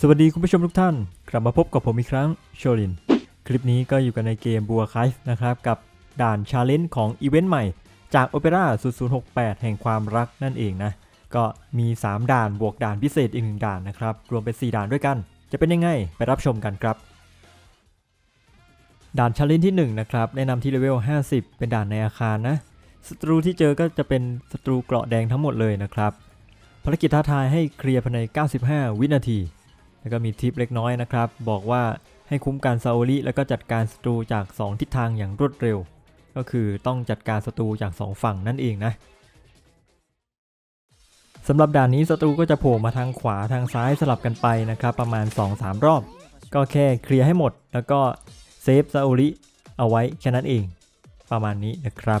สวัสดีคุณผู้ชมทุกท่าน กลับมาพบกับผมอีกครั้งโชลิน คลิปนี้ก็อยู่กันในเกมบัวค i ฟนะครับ กับด่านชาเลนจ์ของอีเวนต์ใหม่ จาก Opera 0068 แห่งความรักนั่นเองนะ ก็มี 3 ด่านบวกด่านพิเศษอีกหนึ่งด่านนะครับ รวมเป็น 4 ด่านด้วยกัน จะเป็นยังไง ไปรับชมกันครับ ด่านชาเลนจ์ที่ 1 นะครับ แนะนำที่เลเวล 50 เป็นด่านในอาคารนะศัตรูที่เจอก็จะเป็นศัตรูเกราะแดงทั้งหมดเลยนะครับภารกิจท้าทายให้เคลียร์ภายใน 95 วินาที แล้วก็มีทิปเล็กน้อยนะครับ บอกว่าให้คุ้มกันซาโอริแล้วก็จัดการศัตรูจาก 2 ทิศทางอย่างรวดเร็ว ก็คือต้องจัดการศัตรูจาก 2 ฝั่งนั่นเองนะสำหรับด่านนี้ศัตรูก็จะโผล่มาทางขวาทางซ้ายสลับกันไปนะครับ ประมาณ 2-3 รอบ ก็แค่เคลียร์ให้หมด แล้วก็เซฟซาโอริเอาไว้แค่นั้นเอง ประมาณนี้นะครับ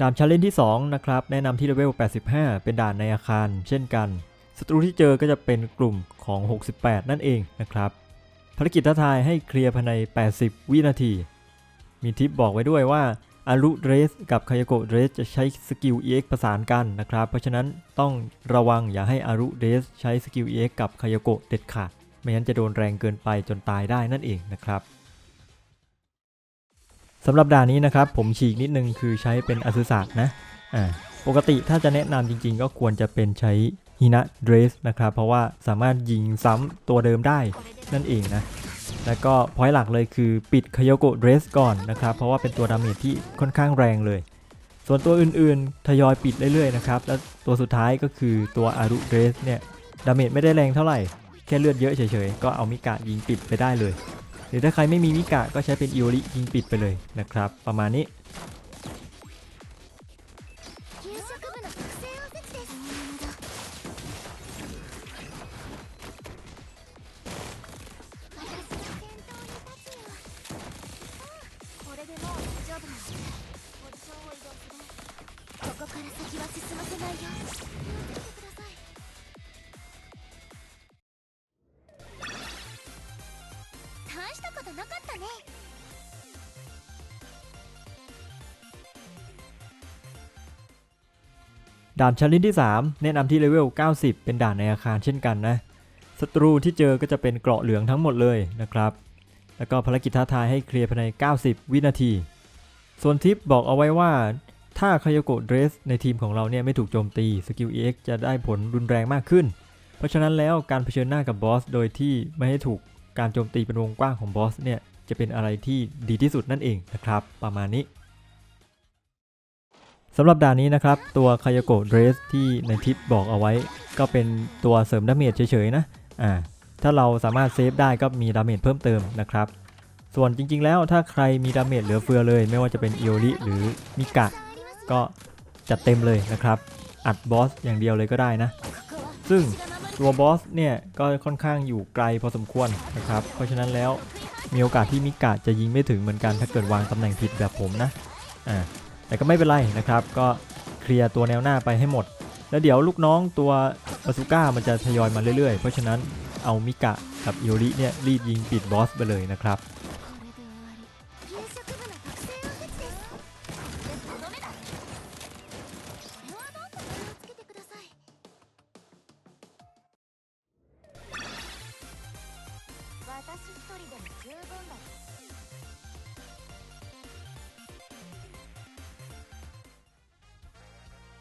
ด่านชาเลนจ์ที่ 2 นะครับ แนะนำที่เลเวล 85 เป็นด่านในอาคาร เช่นกันศัตรูที่เจอก็จะเป็นกลุ่มของ 68 นั่นเองนะครับ ภารกิจท้าทายให้เคลียร์ภายใน 80 วินาที มีทิปบอกไว้ด้วยว่าอารุเดรสกับคายโกเดรสจะใช้สกิล EX ประสานกันนะครับ เพราะฉะนั้นต้องระวังอย่าให้อารุเดรสใช้สกิล EX กับคายโกเด็ดขาด ไม่งั้นจะโดนแรงเกินไปจนตายได้นั่นเองนะครับ สำหรับด่านนี้นะครับผมฉีกนิดนึงคือใช้เป็นอสุสะนะอ่าปกติถ้าจะแนะนำจริงๆ ก็ควรจะเป็นใช้ฮินะเดรสนะครับ เพราะว่าสามารถยิงซ้ำตัวเดิมได้นั่นเองนะ แล้วก็พอยต์หลักเลยคือปิดคายโกเดรสก่อนนะครับ เพราะว่าเป็นตัวดาเมจที่ค่อนข้างแรงเลย ส่วนตัวอื่นๆ ทยอยปิดเรื่อยๆนะครับ แล้วตัวสุดท้ายก็คือตัวอารุเดรสเนี่ยดาเมจไม่ได้แรงเท่าไหร่ แค่เลือดเยอะเฉยๆ ก็เอามิกะยิงปิดไปได้เลย รือถ้าใครไม่มีมิกะก็ใช้เป็นอิโอริยิงปิดไปเลยนะครับ ประมาณนี้ 給食部の特製おせちです本物だ私が先頭に立つよこれでもう大丈夫なのポジションを移動するここから先は進ませないよ ด่านชาเลนจ์ที่ 3 แนะนำที่เลเวล 90 เป็นด่านในอาคารเช่นกันนะศัตรูที่เจอก็จะเป็นเกราะเหลืองทั้งหมดเลยนะครับ แล้วก็ภารกิจท้าทายให้เคลียร์ภายใน 90 วินาที ส่วนทิปบอกเอาไว้ว่า ถ้าคายโกเดรสในทีมของเราเนี่ยไม่ถูกโจมตีสกิล EX จะได้ผลรุนแรงมากขึ้น เพราะฉะนั้นแล้วการเผชิญหน้ากับบอสโดยที่ไม่ให้ถูกการโจมตีเป็นวงกว้างของบอสเนี่ยจะเป็นอะไรที่ดีที่สุดนั่นเองนะครับ ประมาณนี้ สำหรับด่านนี้นะครับ ตัวคายโกเดรสที่ในทิปบอกเอาไว้ ก็เป็นตัวเสริมดาเมจเฉยๆนะอ่าถ้าเราสามารถเซฟได้ก็มีดาเมจเพิ่มเติมนะครับ ส่วนจริงๆแล้วถ้าใครมีดาเมจเหลือเฟือเลย ไม่ว่าจะเป็นอิโอริหรือมิกะ ก็จัดเต็มเลยนะครับ อัดบอสอย่างเดียวเลยก็ได้นะ ซึ่งตัวบอสเนี่ยก็ค่อนข้างอยู่ไกลพอสมควรนะครับ เพราะฉะนั้นแล้วมีโอกาสที่มิกะจะยิงไม่ถึงเหมือนกันถ้าเกิดวางตำแหน่งผิดแบบผมนะอ่า แต่ก็ไม่เป็นไรนะครับ ก็เคลียร์ตัวแนวหน้าไปให้หมด แล้วเดี๋ยวลูกน้องตัวบาซูก้ามันจะทยอยมาเรื่อยๆ เพราะฉะนั้นเอามิกะกับอิโอริเนี่ยรีบยิงปิดบอสไปเลยนะครับ これで終わり給食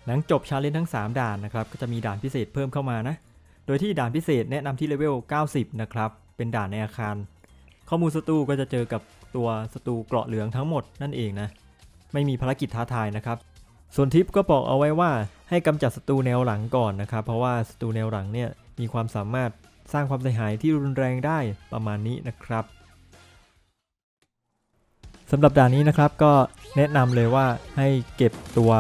หลังจบชาเลนจ์ทั้ง 3 ด่านนะครับก็จะมีด่านพิเศษเพิ่มเข้ามานะ โดยที่ด่านพิเศษแนะนำที่เลเวล 90 นะครับ เป็นด่านในอาคาร ข้อมูลศัตรูก็จะเจอกับตัวศัตรูเกราะเหลืองทั้งหมดนั่นเองนะ ไม่มีภารกิจท้าทายนะครับ ส่วนทิปก็บอกเอาไว้ว่าให้กำจัดศัตรูแนวหลังก่อนนะครับ เพราะว่าศัตรูแนวหลังเนี่ยมีความสามารถสร้างความเสียหายที่รุนแรงได้ประมาณนี้นะครับสำหรับด่านนี้นะครับก็แนะนำเลยว่าให้เก็บตัว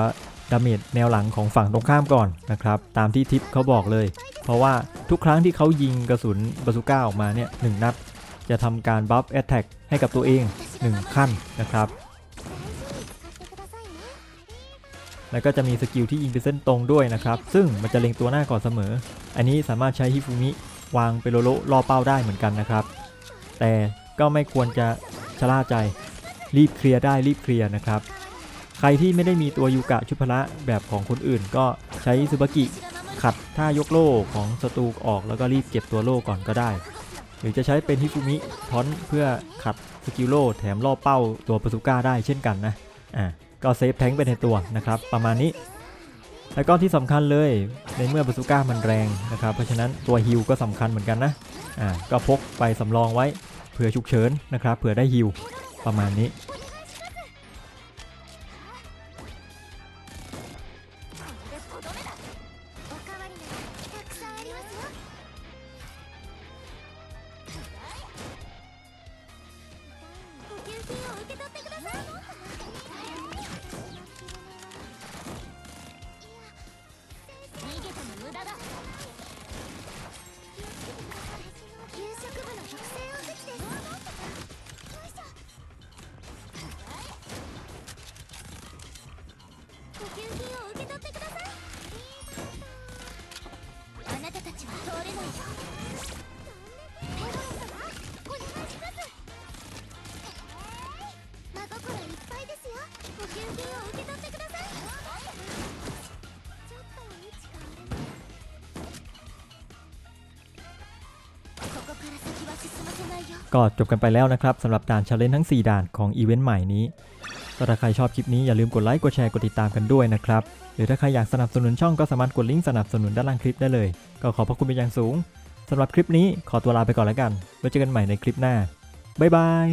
ดาเมจแนวหลังของฝั่งตรงข้ามก่อนนะครับตามที่ทิปเขาบอกเลย เพราะว่าทุกครั้งที่เขายิงกระสุนบาซูก้าออกมาเนี่ยหนัด จะทำการบัฟแอตแทกให้กับตัวเอง 1 ขั้นนะครับ แล้วก็จะมีสกิลที่ยิงเป็นเส้นตรงด้วยนะครับ ซึ่งมันจะเล็งตัวหน้าก่อนเสมอ อันนี้สามารถใช้ฮิฟูมิวางเปโลโลรอเป้าได้เหมือนกันนะครับ แต่ก็ไม่ควรจะชะล่าใจรีบเคลียร์ได้รีบเคลียร์นะครับ ใครที่ไม่ได้มีตัวยูกะชุดพละแบบของคนอื่น ก็ใช้ซูบากิขัดท่ายกโล่ของศัตรูออกแล้วก็รีบเก็บตัวโล่ก่อนก็ได้ หรือจะใช้เป็นฮิฟูมิทอนเพื่อขัดสกิลโล่แถมล่อเป้าตัวปาซูก้าได้เช่นกันนะอ่าก็เซฟแทงค์ไปในตัวนะครับ ประมาณนี้แล้วก็ที่สำคัญเลยในเมื่อบาซูก้ามันแรงนะครับ เพราะฉะนั้นตัวฮิลก็สำคัญเหมือนกันนะอ่าก็พกไปสำรองไว้เผื่อฉุกเฉินนะครับเผื่อได้ฮิลประมาณนี้ ก็จบกันไปแล้วนะครับสำหรับด่านชาเลนทั้ง 4 ด่านของอีเวนต์ใหม่นี้ก็ถ้าใครชอบคลิปนี้อย่าลืมกดไลค์กดแชร์กดติดตามกันด้วยนะครับ หรือถ้าใครอยากสนับสนุนช่องก็สามารถกดลิงก์สนับสนุนด้านล่างคลิปได้เลย ก็ขอบพระคุณเป็นอย่างสูงสำหรับคลิปนี้ขอตัวลาไปก่อนแล้วกัน ไว้เจอกันใหม่ในคลิปหน้า บ๊ายบาย